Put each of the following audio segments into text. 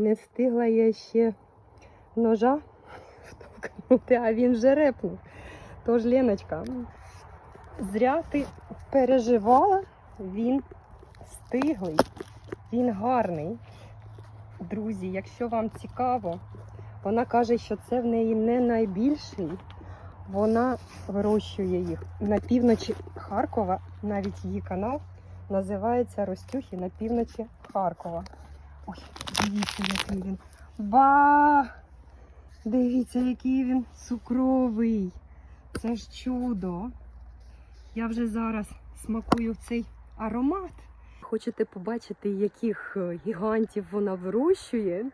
Не встигла я ще ножа втовкнути, а він вже репнув. Тож, Леночка, зря ти переживала, він стиглий, він гарний. Друзі, якщо вам цікаво, вона каже, що це в неї не найбільший. Вона вирощує їх на півночі Харкова, навіть її канал називається Ростюхи на півночі Харкова. Ой, дивіться, який він. Ба! Дивіться, який він цукровий. Це ж чудо. Я вже зараз смакую цей аромат. Хочете побачити, яких е, гігантів вона вирощує?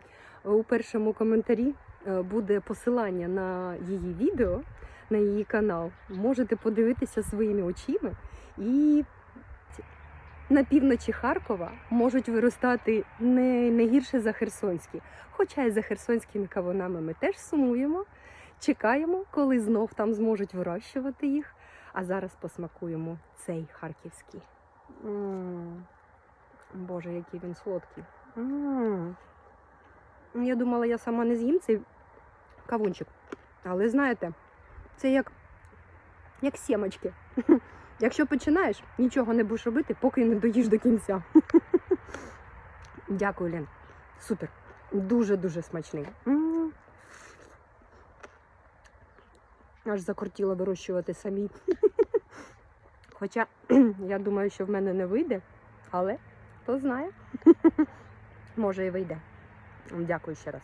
У першому коментарі е, буде посилання на її відео, на її канал. Можете подивитися своїми очима. І на півночі Харкова можуть виростати не, не гірше за Херсонські. Хоча і за херсонськими кавунами ми теж сумуємо, чекаємо, коли знов там зможуть вирощувати їх. А зараз посмакуємо цей харківський. М, Боже, який він солодкий. М. Я думала, я сама не з'їм цей кавунчик. Але знаєте, це як, як сімочки. Якщо починаєш, нічого не будеш робити, поки не доїш до кінця. Дякую, Лен. Супер. Дуже-дуже смачний. Аж закортіло вирощувати самі. Хоча я думаю, що в мене не вийде, але хто знає, може і вийде. Дякую ще раз.